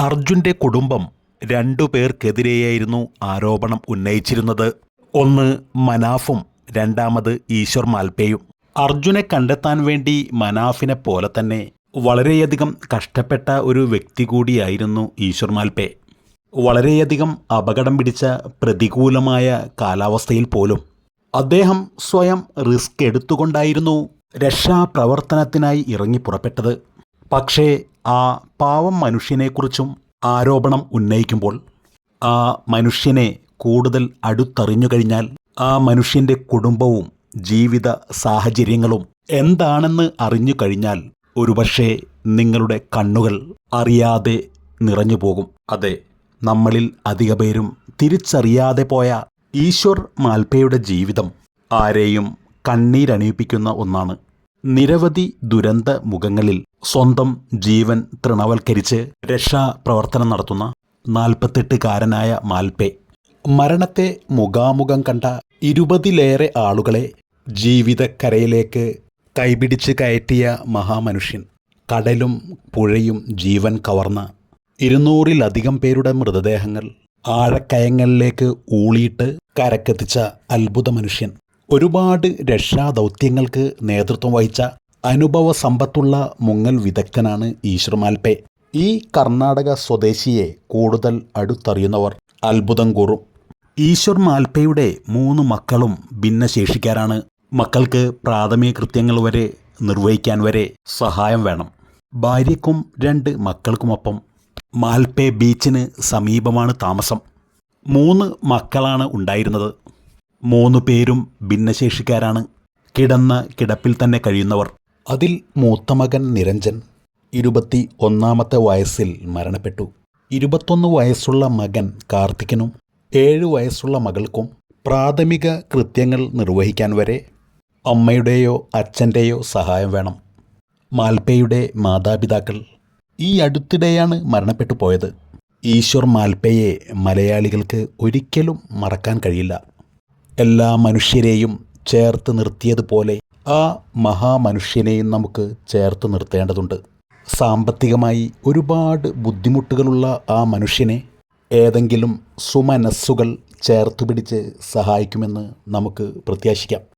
അർജുന്റെ കുടുംബം രണ്ടു പേർക്കെതിരെയായിരുന്നു ആരോപണം ഉന്നയിച്ചിരുന്നത്. ഒന്ന് മനാഫും രണ്ടാമത് ഈശ്വർ മാൽപേയും. അർജുനെ കണ്ടെത്താൻ വേണ്ടി മനാഫിനെ പോലെ തന്നെ വളരെയധികം കഷ്ടപ്പെട്ട ഒരു വ്യക്തി കൂടിയായിരുന്നു ഈശ്വർ മാൽപേ. വളരെയധികം അപകടം പിടിച്ച പ്രതികൂലമായ കാലാവസ്ഥയിൽ പോലും അദ്ദേഹം സ്വയം റിസ്ക് എടുത്തുകൊണ്ടായിരുന്നു രക്ഷാപ്രവർത്തനത്തിനായി ഇറങ്ങി പുറപ്പെട്ടത്. പക്ഷേ ആ പാവം മനുഷ്യനെക്കുറിച്ചും ആരോപണം ഉന്നയിക്കുമ്പോൾ ആ മനുഷ്യനെ കൂടുതൽ അടുത്തറിഞ്ഞു കഴിഞ്ഞാൽ ആ മനുഷ്യന്റെ കുടുംബവും ജീവിത സാഹചര്യങ്ങളും എന്താണെന്ന് അറിഞ്ഞു കഴിഞ്ഞാൽ ഒരുപക്ഷെ നിങ്ങളുടെ കണ്ണുകൾ അറിയാതെ നിറഞ്ഞു പോകും. അതെ നമ്മളിൽ അധിക പേരും തിരിച്ചറിയാതെ പോയ ഈശ്വർ മാൽപ്പയുടെ ജീവിതം ആരെയും കണ്ണീരണിയിപ്പിക്കുന്ന ഒന്നാണ്. നിരവധി ദുരന്ത മുഖങ്ങളിൽ സ്വന്തം ജീവൻ തൃണവൽക്കരിച്ച് രക്ഷാപ്രവർത്തനം നടത്തുന്ന നാൽപ്പത്തെട്ടുകാരനായ മാൽപെ. മരണത്തെ മുഖാമുഖം കണ്ട ഇരുപതിലേറെ ആളുകളെ ജീവിതക്കരയിലേക്ക് കൈപിടിച്ച് കയറ്റിയ മഹാമനുഷ്യൻ. കടലും പുഴയും ജീവൻ കവർന്ന ഇരുന്നൂറിലധികം പേരുടെ മൃതദേഹങ്ങൾ ആഴക്കയങ്ങളിലേക്ക് ഊളിയിട്ട് കരക്കെത്തിച്ച അത്ഭുത മനുഷ്യൻ ഒരുപാട് രക്ഷാദൗത്യങ്ങൾക്ക് നേതൃത്വം വഹിച്ച അനുഭവ സമ്പത്തുള്ള മുങ്ങൽ വിദഗ്ധനാണ് ഈശ്വർ മാൽപേ ഈ കർണാടക സ്വദേശിയെ കൂടുതൽ അടുത്തറിയുന്നവർ അത്ഭുതം കൂറും ഈശ്വർ മാൽപ്പയുടെ മൂന്ന് മക്കളും ഭിന്നശേഷിക്കാരാണ്. മക്കൾക്ക് പ്രാഥമിക കൃത്യങ്ങൾ വരെ നിർവഹിക്കാൻ വരെ സഹായം വേണം. ഭാര്യയ്ക്കും രണ്ട് മക്കൾക്കുമൊപ്പം മാൽപ്പേ ബീച്ചിന് സമീപമാണ് താമസം. മൂന്ന് മക്കളാണ് ഉണ്ടായിരുന്നത്. മൂന്ന് പേരും ഭിന്നശേഷിക്കാരാണ്. കിടന്ന കിടപ്പിൽ തന്നെ കഴിയുന്നവർ. അതിൽ മൂത്ത മകൻ നിരഞ്ജൻ ഇരുപത്തി ഒന്നാമത്തെ വയസ്സിൽ മരണപ്പെട്ടു. ഇരുപത്തൊന്ന് വയസ്സുള്ള മകൻ കാർത്തികനും ഏഴ് വയസ്സുള്ള മകൾക്കും പ്രാഥമിക കൃത്യങ്ങൾ നിർവഹിക്കാൻ വരെ അമ്മയുടെയോ അച്ഛന്റെയോ സഹായം വേണം. മാൽപ്പയുടെ മാതാപിതാക്കൾ ഈ അടുത്തിടെയാണ് മരണപ്പെട്ടു പോയത്. ഈശ്വർ മാൽപ്പയെ മലയാളികൾക്ക് ഒരിക്കലും മറക്കാൻ കഴിയില്ല. എല്ലാ മനുഷ്യരെയും ചേർത്ത് നിർത്തിയതുപോലെ ആ മഹാമനുഷ്യനെയും നമുക്ക് ചേർത്ത് നിർത്തേണ്ടതുണ്ട്. സാമ്പത്തികമായി ഒരുപാട് ബുദ്ധിമുട്ടുകളുള്ള ആ മനുഷ്യനെ ഏതെങ്കിലും സുമനസ്സുകൾ ചേർത്ത് പിടിച്ച് സഹായിക്കുമെന്ന് നമുക്ക് പ്രത്യാശിക്കാം.